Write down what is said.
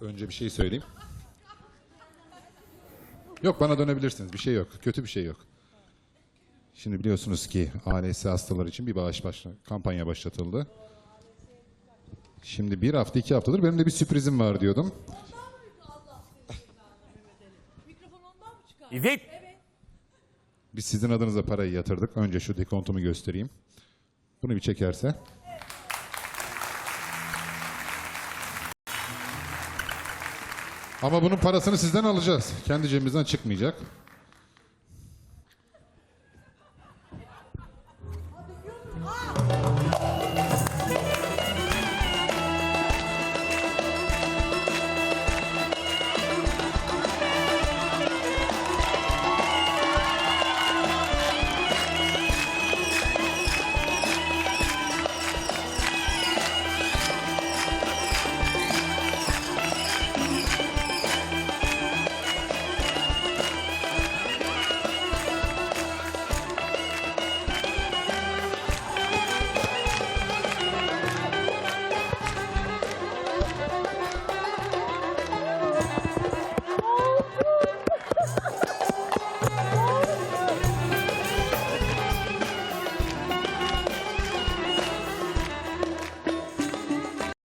Önce bir şey söyleyeyim. Yok bana dönebilirsiniz. Bir şey yok. Kötü bir şey yok. Şimdi biliyorsunuz ki ALS hastalar için bir bağış başla kampanya başlatıldı. Şimdi bir hafta iki haftadır benim de bir sürprizim var diyordum. Evet. Biz sizin adınıza parayı yatırdık. Önce şu dekontumu göstereyim. Bunu bir çekerse. Ama bunun parasını sizden alacağız. Kendi cebimizden çıkmayacak. Hadi